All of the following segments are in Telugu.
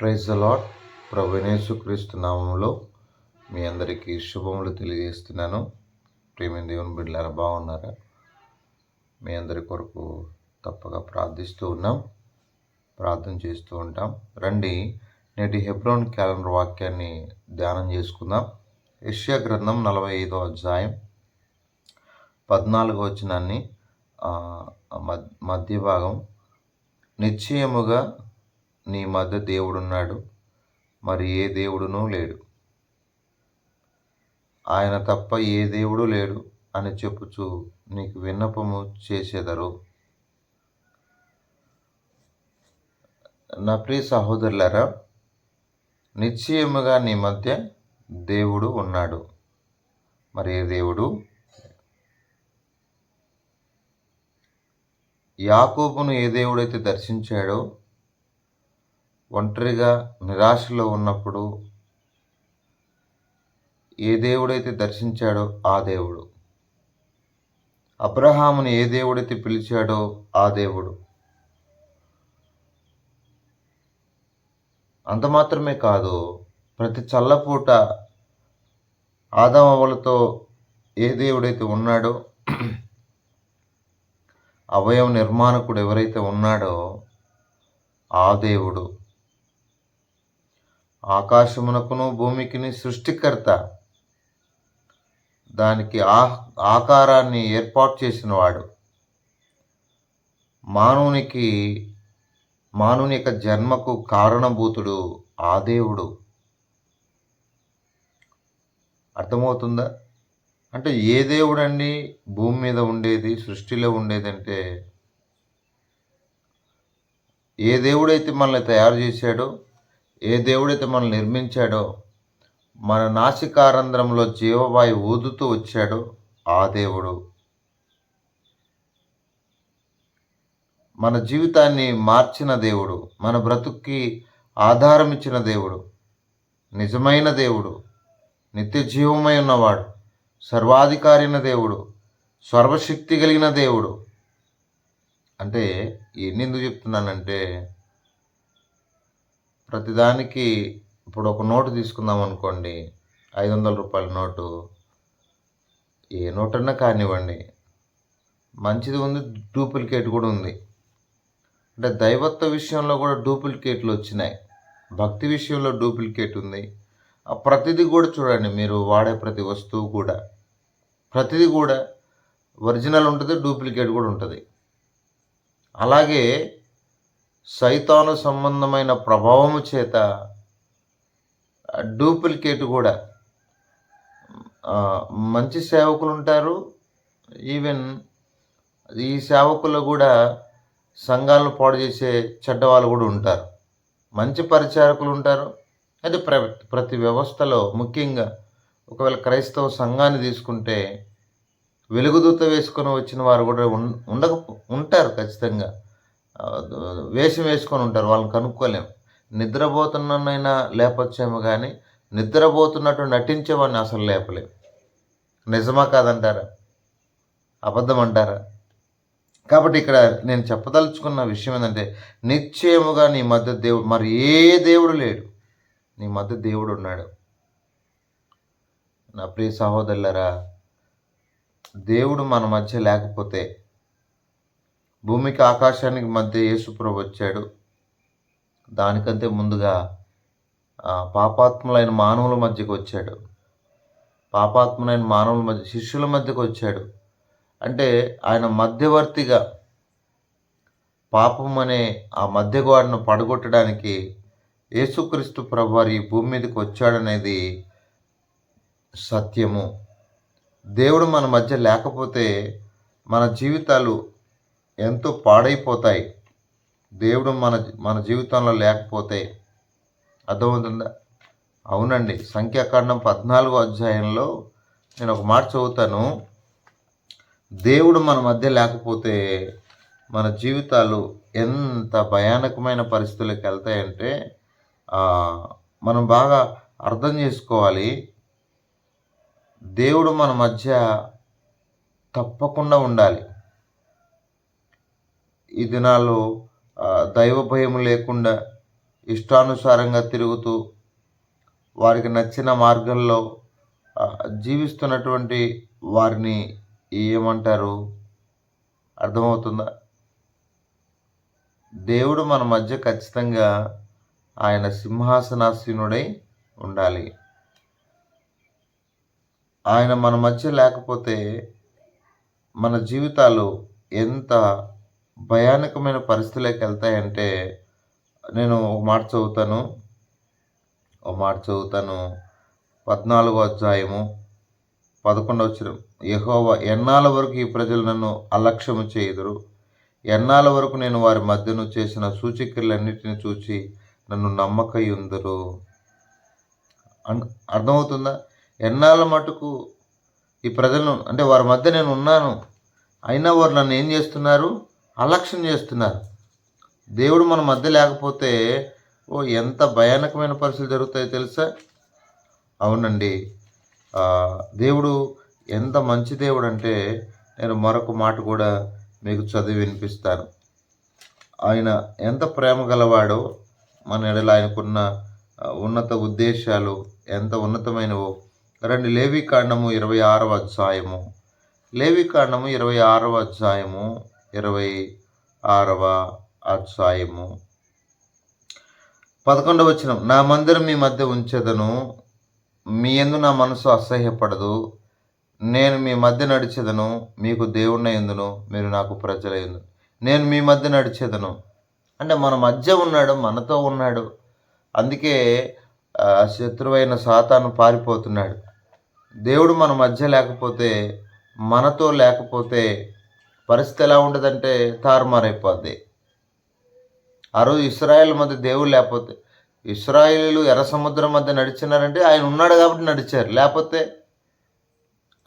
ప్రైజ్ అలాట్ లాడ్ క్రీస్తు నామంలో మీ అందరికీ శుభములు తెలియజేస్తున్నాను. ప్రేమి దేవుని బిడ్డలారా బాగున్నారా? మీ అందరి కొరకు తప్పగా ప్రార్థిస్తూ ఉన్నాం. ప్రార్థన చేస్తూ ఉంటాం. రండి నేటి హెబ్రోన్ క్యాలెండర్ వాక్యాన్ని ధ్యానం చేసుకుందాం. ఏషియా గ్రంథం నలభై ఐదో అధ్యాయం పద్నాలుగో వచనాన్ని మద్- మధ్య భాగం నిశ్చయముగా నీ మధ్య దేవుడున్నాడు మరి ఏ దేవుడునూ లేడు. ఆయన తప్ప ఏ దేవుడు లేడు అని చెప్పుచు నీకు విన్నపము చేసేదరు. నా ప్రియ సహోదరులరా నిశ్చయముగా నీ మధ్య దేవుడు ఉన్నాడు. మరి ఏ దేవుడు? యాకోబును ఏ దేవుడైతే దర్శించాడో ఒంటరిగా నిరాశలో ఉన్నప్పుడు ఏ దేవుడైతే దర్శించాడో ఆ దేవుడు. అబ్రహాముని ఏ దేవుడైతే పిలిచాడో ఆ దేవుడు. అంత మాత్రమే కాదు ప్రతి చల్లపూట ఆదామవలతో ఏ దేవుడైతే ఉన్నాడో అవయవ నిర్మాణకుడు ఎవరైతే ఉన్నాడో ఆ దేవుడు. ఆకాశమునకును భూమికిని సృష్టికర్త. దానికి ఆ ఆకారాన్ని ఏర్పాటు చేసినవాడు. మానవునికి మానవుని యొక్క జన్మకు కారణభూతుడు ఆ దేవుడు. అర్థమవుతుందా? అంటే ఏ దేవుడండి? భూమి మీద ఉండేది సృష్టిలో ఉండేదంటే ఏ దేవుడైతే మనల్ని తయారు చేశాడో ఏ దేవుడైతే మనల్ని నిర్మించాడో మన నాసికారంధ్రంలో జీవవాయు ఊదుతూ వచ్చాడో ఆ దేవుడు. మన జీవితాన్ని మార్చిన దేవుడు మన బ్రతుక్కి ఆధారం ఇచ్చిన దేవుడు నిజమైన దేవుడు నిత్య జీవమై ఉన్నవాడు సర్వాధికారైన దేవుడు సర్వశక్తి కలిగిన దేవుడు. అంటే ఎన్ని ఎందుకు చెప్తున్నానంటే ప్రతిదానికి ఇప్పుడు ఒక నోటు తీసుకుందాం అనుకోండి. ఐదు వందల రూపాయల నోటు. ఏ నోటన్నా కానివ్వండి. మంచిది ఉంది డూప్లికేట్ కూడా ఉంది. అంటే దైవత్వ విషయంలో కూడా డూప్లికేట్లు వచ్చినాయి. భక్తి విషయంలో డూప్లికేట్ ఉంది. ఆ ప్రతిదీ కూడా చూడండి మీరు వాడే ప్రతి వస్తువు కూడా. ప్రతిదీ కూడా ఒరిజినల్ ఉంటుంది డూప్లికేట్ కూడా ఉంటుంది. అలాగే సైతాను సంబంధమైన ప్రభావము చేత డూప్లికేట్ కూడా మంచి సేవకులు ఉంటారు. ఈవెన్ ఈ సేవకులు కూడా సంఘాలను పాడు చేసే చెడ్డవాళ్ళు కూడా ఉంటారు. మంచి పరిచారకులు ఉంటారు. అయితే ప్ర ప్రతి వ్యవస్థలో ముఖ్యంగా ఒకవేళ క్రైస్తవ సంఘాన్ని తీసుకుంటే వెలుగుదూత వేసుకొని వచ్చిన వారు కూడా ఉండక ఉంటారు ఖచ్చితంగా. వేషం వేసుకొని ఉంటారు వాళ్ళని కనుక్కోలేం. నిద్రపోతున్నైనా లేపొచ్చేమో కానీ నిద్రపోతున్నట్టు నటించేవాడిని అసలు లేపలేం. నిజమా కాదంటారా? అబద్ధం అంటారా కాబట్టి ఇక్కడ నేను చెప్పదలుచుకున్న విషయం ఏంటంటే నిశ్చయముగా నీ మధ్య దేవుడు మరి ఏ దేవుడు లేడు. నీ మధ్య దేవుడు ఉన్నాడు. నా ప్రియ సహోదరులరా దేవుడు మన మధ్య లేకపోతే భూమికి ఆకాశానికి మధ్య యేసుప్రభు వచ్చాడు. దానికంటే ముందుగా ఆ, పాపాత్ములైన మానవుల మధ్యకు వచ్చాడు. పాపాత్ములైన మానవుల మధ్య శిష్యుల మధ్యకు వచ్చాడు. అంటే ఆయన మధ్యవర్తిగా పాపం అనే ఆ మధ్యగోడను పడగొట్టడానికి యేసుక్రీస్తు ప్రభువారు ఈ భూమి మీదకి వచ్చాడనేది సత్యము. దేవుడు మన మధ్య లేకపోతే మన జీవితాలు ఎంతో పాడైపోతాయి. దేవుడు మన మన జీవితంలో లేకపోతే అర్థమవుతుందా? అవునండి. సంఖ్యాకాండం పద్నాలుగో అధ్యాయంలో నేను ఒక మాట చదువుతాను. దేవుడు మన మధ్య లేకపోతే మన జీవితాలు ఎంత భయానకమైన పరిస్థితులకు వెళ్తాయంటే మనం బాగా అర్థం చేసుకోవాలి. దేవుడు మన మధ్య తప్పకుండా ఉండాలి. ఈ దినాల్లో దైవ భయం లేకుండా ఇష్టానుసారంగా తిరుగుతూ వారికి నచ్చిన మార్గంలో జీవిస్తున్నటువంటి వారిని ఏమంటారు? అర్థమవుతుందా? దేవుడు మన మధ్య ఖచ్చితంగా ఆయన సింహాసనాసీనుడై ఉండాలి. ఆయన మన మధ్య లేకపోతే మన జీవితాలు ఎంత భయానకమైన పరిస్థితులకు వెళ్తాయంటే నేను ఒక మాట చదువుతాను. ఒక మాట చదువుతాను. పద్నాలుగో అధ్యాయము పదకొండవ వచ్చిన యహోవా ఎన్నాళ్ళ వరకు ఈ ప్రజలు నన్ను అలక్ష్యము చేయుదురు? ఎన్నాళ్ళ వరకు నేను వారి మధ్యను చేసిన సూచికలన్నిటిని చూచి నన్ను నమ్మకయుందురు? అన్ అర్థమవుతుందా? ఎన్నాళ్ళ మటుకు ఈ ప్రజలను అంటే వారి మధ్య నేను ఉన్నాను. అయినా వారు నన్ను ఏం చేస్తున్నారు? అలక్ష్యం చేస్తున్నారు. దేవుడు మన మధ్య లేకపోతే ఓ ఎంత భయానకమైన పరిస్థితులు జరుగుతాయో తెలుసా? అవునండి. దేవుడు ఎంత మంచి దేవుడు అంటే నేను మరొక మాట కూడా మీకు చదివి వినిపిస్తాను. ఆయన ఎంత ప్రేమ గలవాడో మన ఎడల ఆయనకున్న ఉన్నత ఉద్దేశాలు ఎంత ఉన్నతమైనవో. రండి లేవి కాండము ఇరవై ఆరవ అధ్యాయము. లేవి కాండము ఇరవై ఆరవ అధ్యాయము. ఇరవై ఆరవ అధ్యాయము. పదకొండవ వచ్చిన నా మందిరం మీ మధ్య ఉంచెదను మీ ఎందు నా మనసు అసహ్యపడదు నేను మీ మధ్య నడిచెదను మీకు దేవుణ్ణి ఎందును మీరు నాకు ప్రజలయ్యందు నేను మీ మధ్య నడిచేదను. అంటే మన మధ్య ఉన్నాడు మనతో ఉన్నాడు. అందుకే శత్రువైన సాతాను పారిపోతున్నాడు. దేవుడు మన మధ్య లేకపోతే మనతో లేకపోతే పరిస్థితి ఎలా ఉంటుందంటే తారుమారైపోద్ది. ఆ రోజు ఇస్రాయేల్ మధ్య దేవుడు లేకపోతే ఇస్రాయలు ఎర్ర సముద్రం మధ్య నడిచినారంటే ఆయన ఉన్నాడు కాబట్టి నడిచారు. లేకపోతే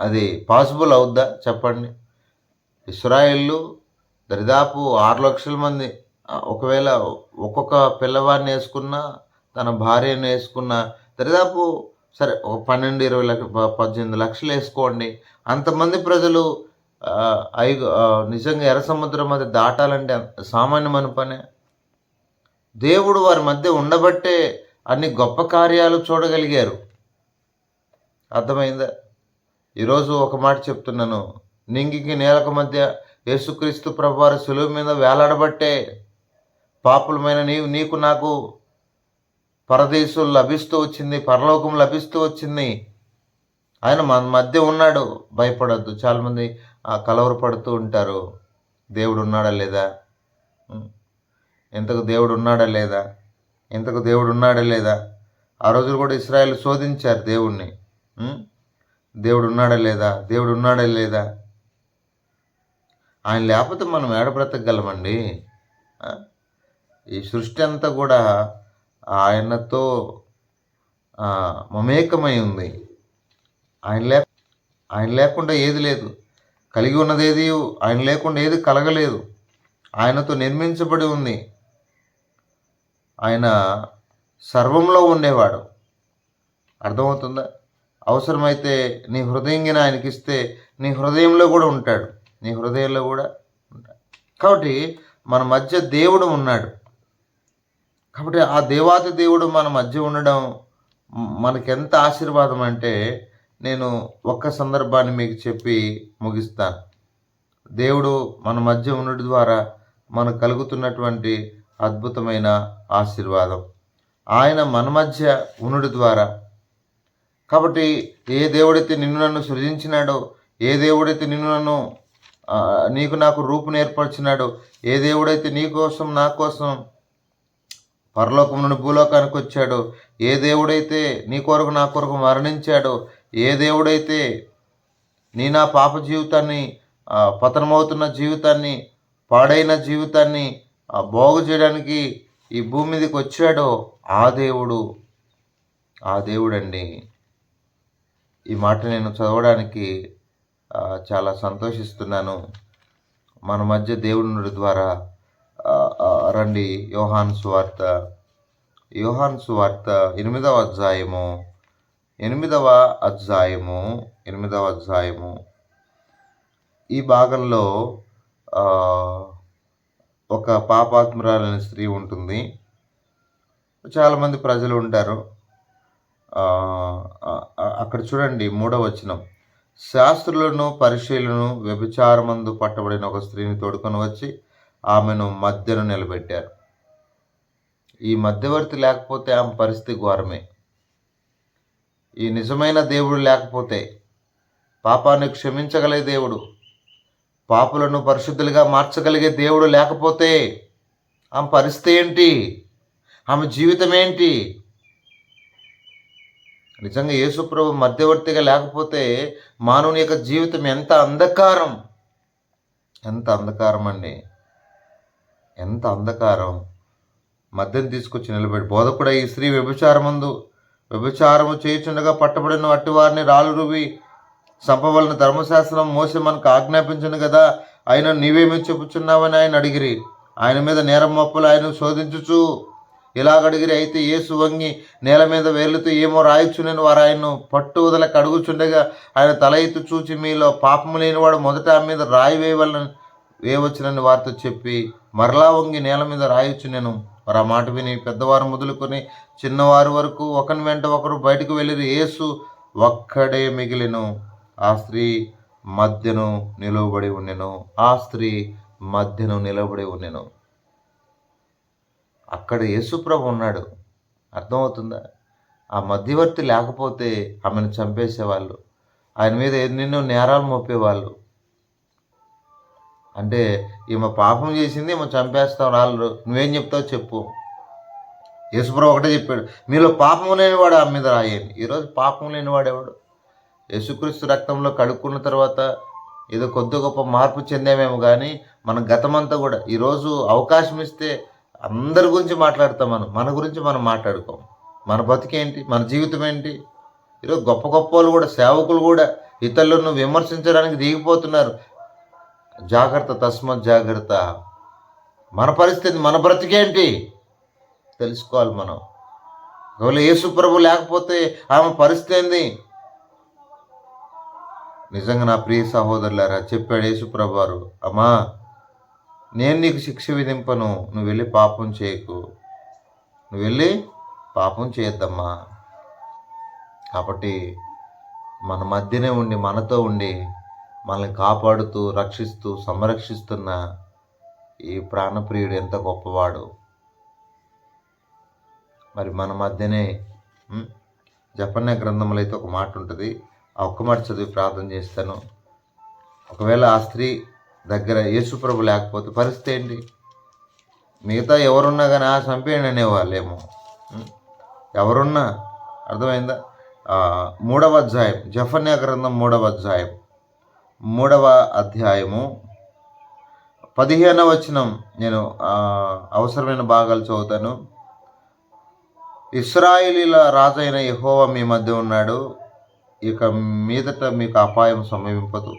అది పాసిబుల్ అవుద్దా చెప్పండి? ఇస్రాయేళ్ళు దరిదాపు ఆరు లక్షల మంది ఒకవేళ ఒక్కొక్క పిల్లవాడిని వేసుకున్న తన భార్యను వేసుకున్న దరిదాపు సరే ఒక పన్నెండు ఇరవై లక్ష పద్దెనిమిది లక్షలు వేసుకోండి. అంతమంది ప్రజలు ఐదు నిజంగా ఎర్ర సముద్రం మధ్య దాటాలంటే అంత సామాన్యమైన పనే. దేవుడు వారి మధ్య ఉండబట్టే అన్ని గొప్ప కార్యాలు చూడగలిగారు. అర్థమైందా? ఈరోజు ఒక మాట చెప్తున్నాను. నింగికి నేలకు మధ్య యేసుక్రీస్తు ప్రభువారి సులువు మీద వేలాడబట్టే పాపులమైన నీవు నీకు నాకు పరదేశం లభిస్తూ వచ్చింది పరలోకం లభిస్తూ వచ్చింది. ఆయన మన మధ్య ఉన్నాడు. భయపడద్దు. చాలామంది కలవరపడుతూ ఉంటారు. దేవుడు ఉన్నాడా లేదా ఇంతకు దేవుడు ఉన్నాడా లేదా? ఇంతకు దేవుడు ఉన్నాడా లేదా? ఆ రోజులు కూడా ఇస్రాయల్ శోధించారు దేవుణ్ణి. దేవుడు ఉన్నాడా లేదా? దేవుడు ఉన్నాడా లేదా? ఆయన లేకపోతే మనం ఏడ బ్రతకగలమండి? ఈ సృష్టి అంతా కూడా ఆయనతో మమేకమై ఉంది. ఆయన లే ఆయన లేకుండా ఏది లేదు. కలిగి ఉన్నదేది ఆయన లేకుండా ఏది కలగలేదు. ఆయనతో నిర్మించబడి ఉంది. ఆయన సర్వంలో ఉండేవాడు. అర్థమవుతుందా? అవసరమైతే నీ హృదయంగా ఆయనకి ఇస్తే నీ హృదయంలో కూడా ఉంటాడు. నీ హృదయంలో కూడా ఉంటాడు. కాబట్టి మన మధ్య దేవుడు ఉన్నాడు. కాబట్టి ఆ దేవాతి దేవుడు మన మధ్య ఉండడం మనకెంత ఆశీర్వాదం అంటే నేను ఒక్క సందర్భాన్ని మీకు చెప్పి ముగిస్తాను దేవుడు మన మధ్య ఉండడం ద్వారా మనకు కలుగుతున్నటువంటి అద్భుతమైన ఆశీర్వాదం. ఆయన మన మధ్య ఉనుడి ద్వారా. కాబట్టి ఏ దేవుడైతే నిన్ను నన్ను సృజించినాడో ఏ దేవుడైతే నిన్ను నన్ను నీకు నాకు రూపును ఏర్పరిచినాడో ఏ దేవుడైతే నీ కోసం నా కోసం పరలోకం నుండి భూలోకానికి వచ్చాడో ఏ దేవుడైతే నీ కొరకు నా కొరకు మరణించాడో ఏ దేవుడైతే నీ నా పాప జీవితాన్ని పతనమవుతున్న జీవితాన్ని పాడైన జీవితాన్ని బాగు చేయడానికి ఈ భూమి మీదకి వచ్చాడో ఆ దేవుడు ఆ దేవుడండి. ఈ మాట నేను చదవడానికి చాలా సంతోషిస్తున్నాను. మన మధ్య దేవుడి ద్వారా రండి. యోహాన్ సువార్త యోహాన్ సువార్త ఎనిమిదవ అధ్యాయము. ఎనిమిదవ అధ్యాయము ఎనిమిదవ అధ్యాయము. ఈ భాగంలో ఒక పాపాత్మురాలైన స్త్రీ ఉంటుంది. చాలామంది ప్రజలు ఉంటారు. అక్కడ చూడండి మూడవ వచనం. శాస్త్రులను పరిశీలను వ్యభిచారమందు పట్టబడిన ఒక స్త్రీని తోడుకొని వచ్చి ఆమెను మధ్యను నిలబెట్టారు. ఈ మధ్యవర్తి లేకపోతే ఆమె పరిస్థితి ఘోరమే. ఈ నిజమైన దేవుడు లేకపోతే పాపాన్ని క్షమించగలే దేవుడు. పాపులను పరిశుద్ధులుగా మార్చగలిగే దేవుడు లేకపోతే ఆమె పరిస్థితి ఏంటి? ఆమె జీవితం ఏంటి? నిజంగా యేసుప్రభు మధ్యవర్తిగా లేకపోతే మానవుని యొక్క జీవితం ఎంత అంధకారం? ఎంత అంధకారం అండి. ఎంత అంధకారం. మద్యం తీసుకొచ్చి నిలబెట్టి బోధకుడ ఈ స్త్రీ వ్యభిచారముందు వ్యభిచారము చేయుచుండగా పట్టబడిన అట్టి వారిని రాళ్ళు రువి చంపవలన ధర్మశాస్త్రం మోసి మనకు ఆజ్ఞాపించను కదా. ఆయన నీవేమి చెప్పుచున్నావని ఆయన అడిగిరి. ఆయన మీద నేరం మొప్పలు ఆయన శోధించుచు. ఇలాగ అడిగిరి అయితే ఏసు వంగి నేల మీద వేలుతూ ఏమో రాయొచ్చునని వారు ఆయన్ను పట్టు వదలక అడుగుచుండగా ఆయన తల ఎత్తు చూచి మీలో పాపము లేనివాడు మొదట ఆ మీద రాయి వేయవలని వేయవచ్చునని వారితో చెప్పి మరలా వంగి నేల మీద రాయొచ్చు నేను వారు ఆ మాట విని పెద్దవారు మొదలుకొని చిన్నవారి వరకు ఒకని వెంట ఒకరు బయటకు వెళ్ళిన యేసు ఒక్కడే మిగిలిను. ఆ స్త్రీ మధ్యను నిలువబడి ఉండెను ఆ స్త్రీ మధ్యను నిలబడి ఉండెను అక్కడ యేసుప్రభు ఉన్నాడు. అర్థమవుతుందా? ఆ మధ్యవర్తి లేకపోతే ఆమెను చంపేసేవాళ్ళు. ఆయన మీద ఎన్నెన్నో నేరాలు మోపేవాళ్ళు. అంటే ఈమె పాపం చేసింది ఈమె చంపేస్తాం రాళ్ళు నువ్వేం చెప్తావు చెప్పు. యేసుప్రభు ఒకటే చెప్పాడు మీలో పాపం లేనివాడు ఆమె మీద రాయండి. ఈరోజు పాపం లేనివాడు ఎవడు? యేసుక్రీస్తు రక్తంలో కడుక్కున్న తర్వాత ఏదో కొద్ది గొప్ప మార్పు చెందామేమో కానీ మన గతమంతా కూడా ఈరోజు అవకాశం ఇస్తే అందరి గురించి మాట్లాడతాం మనం మన గురించి మనం మాట్లాడుకోం. మన బతికేంటి? మన జీవితం ఏంటి? ఈరోజు గొప్ప గొప్ప వాళ్ళు కూడా సేవకులు కూడా ఇతరులను విమర్శించడానికి దిగిపోతున్నారు. జాగ్రత్త తస్మత్ జాగ్రత్త. మన పరిస్థితి మన బ్రతికేంటి తెలుసుకోవాలి మనం. ఒకవేళ యేసుప్రభు లేకపోతే ఆమె పరిస్థితి ఏంది? నిజంగా నా ప్రియ సహోదరులారా చెప్పాడు యేసుప్రభు వారు అమ్మా నేను నీకు శిక్ష విధింపను. నువ్వు వెళ్ళి పాపం చేయకు. నువ్వు వెళ్ళి పాపం చేయొద్దమ్మా. కాబట్టి మన మధ్యనే ఉండి మనతో ఉండి మనల్ని కాపాడుతూ రక్షిస్తూ సంరక్షిస్తున్న ఈ ప్రాణప్రియుడు ఎంత గొప్పవాడు. మరి మన మధ్యనే జపన్య గ్రంథంలో అయితే ఒక మాట ఉంటుంది. ఆ ఒక్క మాట చదివి ప్రార్థన చేస్తాను. ఒకవేళ ఆ స్త్రీ దగ్గర యేసుప్రభు లేకపోతే పరిస్థితి ఏంటి? మిగతా ఎవరున్నా కానీ ఆ చంపేయండి అనేవాళ్ళేమో. ఎవరున్నా అర్థమైందా? మూడవ అధ్యాయం జఫన్యా గ్రంథం మూడవ అధ్యాయం. మూడవ అధ్యాయము. పదిహేనవ వచనం నేను అవసరమైన భాగాలు చదువుతాను. ఇస్రాయిలీల రాజైన యెహోవా మీ మధ్య ఉన్నాడు ఇక మీదట మీకు అపాయం సమీపదు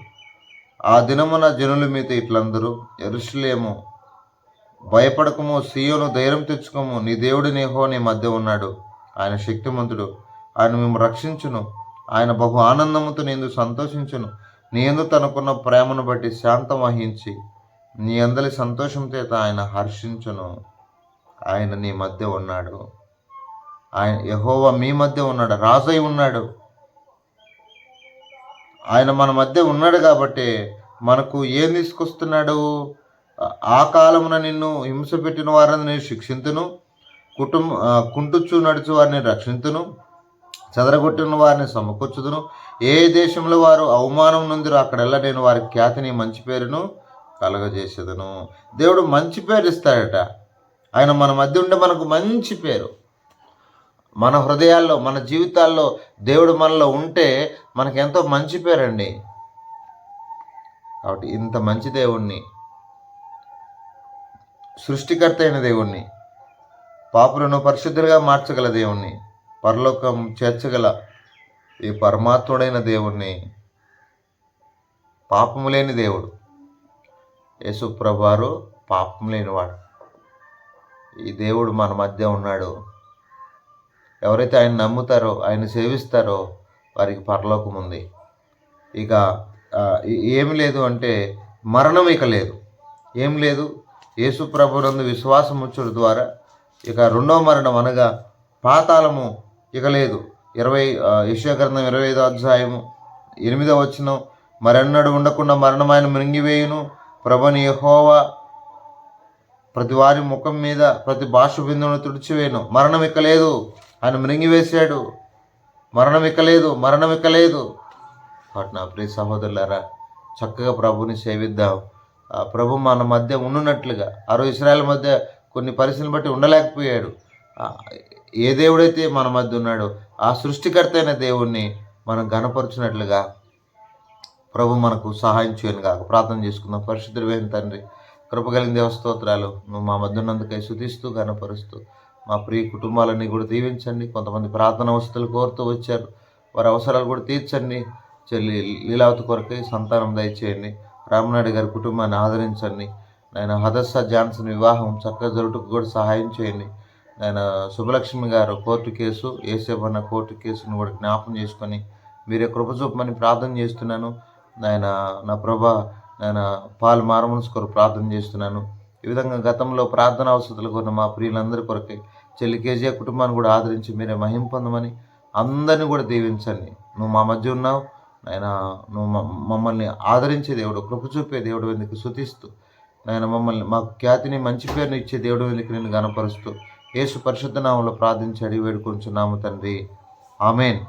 ఆ దినమున జనులు మీద ఇట్లందరూ ఎరుషులేము భయపడకము సీయోను ధైర్యం తెచ్చుకోము నీ దేవుడి నేహో నీ మధ్య ఉన్నాడు. ఆయన శక్తిమంతుడు ఆయన మేము రక్షించును. ఆయన బహు ఆనందముతో నేను సంతోషించును. నీ ఎందు తనకున్న ప్రేమను బట్టి శాంతం వహించి నీ అందరి సంతోషం చేత ఆయన హర్షించును. ఆయన నీ మధ్య ఉన్నాడు. ఆయన యహోవా మీ మధ్య ఉన్నాడు. రాజై ఉన్నాడు. ఆయన మన మధ్య ఉన్నాడు కాబట్టి మనకు ఏం తీసుకొస్తున్నాడు? ఆ- కాలమున నిన్ను హింస పెట్టిన వారిని నేను శిక్షింతును. కుటుంబ కుంటుచ్చు నడుచు వారిని రక్షింతును. చెదరగొట్టిన వారిని సమకూర్చుదును. ఏ దేశంలో వారు అవమానం నొందిరో అక్కడెల్లా నేను వారి ఖ్యాతిని మంచి పేరును కలగజేసేదను. దేవుడు మంచి పేరు ఇస్తాడట. ఆయన మన మధ్య ఉండే మనకు మంచి పేరు. మన హృదయాల్లో మన జీవితాల్లో దేవుడు మనలో ఉంటే మనకు ఎంతో మంచి పేరండి. కాబట్టి ఇంత మంచి దేవుణ్ణి సృష్టికర్త అయిన దేవుణ్ణి పాపులను పరిశుద్ధులుగా మార్చగల దేవుణ్ణి పరలోకం చేర్చగల ఈ పరమాత్ముడైన దేవుణ్ణి పాపము లేని దేవుడు యేసుప్రభారు పాపం లేనివాడు. ఈ దేవుడు మన మధ్య ఉన్నాడు. ఎవరైతే ఆయన నమ్ముతారో ఆయన సేవిస్తారో వారికి పరలోకం ఉంది. ఇక ఏమి లేదు అంటే మరణం ఇక లేదు. ఏం లేదు? యేసు ప్రభునందు విశ్వాసం ద్వారా ఇక రెండవ మరణం అనగా పాతాళము ఇక లేదు. ఇరవై యశాగ్రంథం ఇరవై ఐదో అధ్యాయము ఎనిమిదో వచ్చిన మరెన్నడు ఉండకుండా మరణమైన మృంగివేయును. ప్రభని యహోవా ప్రతి వారి ముఖం మీద ప్రతి భాష బిందువును తుడిచివేయను. మరణం ఇక్కలేదు ఆయన మృంగివేశాడు. మరణం ఇక్కలేదు మరణం ఇక్కలేదు లేదు నా ప్రియ సహోదరులారా చక్కగా ప్రభుని సేవిద్దాం. ఆ ప్రభు మన మధ్య ఉన్నట్లుగా అరవై ఇస్రాయల్ మధ్య కొన్ని పరిస్థితులను బట్టి ఉండలేకపోయాడు. ఏ దేవుడైతే మన మధ్య ఉన్నాడో ఆ సృష్టికర్త అయిన దేవుణ్ణి మనం గణపరుచినట్లుగా ప్రభు మనకు సహాయం చేయను కాక ప్రార్థన చేసుకుందాం. పరిశుద్ధుడు తండ్రి కృపగలిగిన దేవస్తోత్రాలు నువ్వు మా మధ్య ఉన్నందుకై శుతిస్తూ గనపరుస్తూ మా ప్రియ కుటుంబాలన్నీ కూడా దీవించండి. కొంతమంది ప్రార్థన వస్తువులు కోరుతూ వచ్చారు. వారి అవసరాలు కూడా తీర్చండి. చెల్లి లీలావతి కొరకై సంతానం దయచేయండి. రామనాయుడు గారి కుటుంబాన్ని ఆదరించండి. నేను హదస్స జాన్సన్ వివాహం చక్కగా జరుగుటకు కూడా సహాయం చేయండి. ఆయన శుభలక్ష్మి గారు కోర్టు కేసు ఏసేపన్న కోర్టు కేసును కూడా జ్ఞాపం చేసుకొని మీరే కృప చూపమని ప్రార్థన చేస్తున్నాను. ఆయన నా ప్రభా ఆయన పాలు మారమనసు కొరకు ప్రార్థన చేస్తున్నాను. ఈ విధంగా గతంలో ప్రార్థన అవసరాలు కొన్న మా ప్రియులందరి కొరకే చెల్లి కేజీఆర్ కుటుంబాన్ని కూడా ఆదరించి మీరే మహిం పొందమని అందరినీ కూడా దీవించండి. నువ్వు మా మధ్య ఉన్నావు. నాయన నువ్వు మమ్మల్ని ఆదరించే దేవుడు కృప చూపే దేవుడు ఎందుకు శుతిస్తూ నాయన మమ్మల్ని మాకు ఖ్యాతిని మంచి పేరుని ఇచ్చే దేవుడు ఎందుకు నేను గనపరుస్తూ యేసు పరిశుద్ధ నామంలో ప్రార్థించి అడిగి వేడుకొంచున్నాము తండ్రి. ఆమెన్.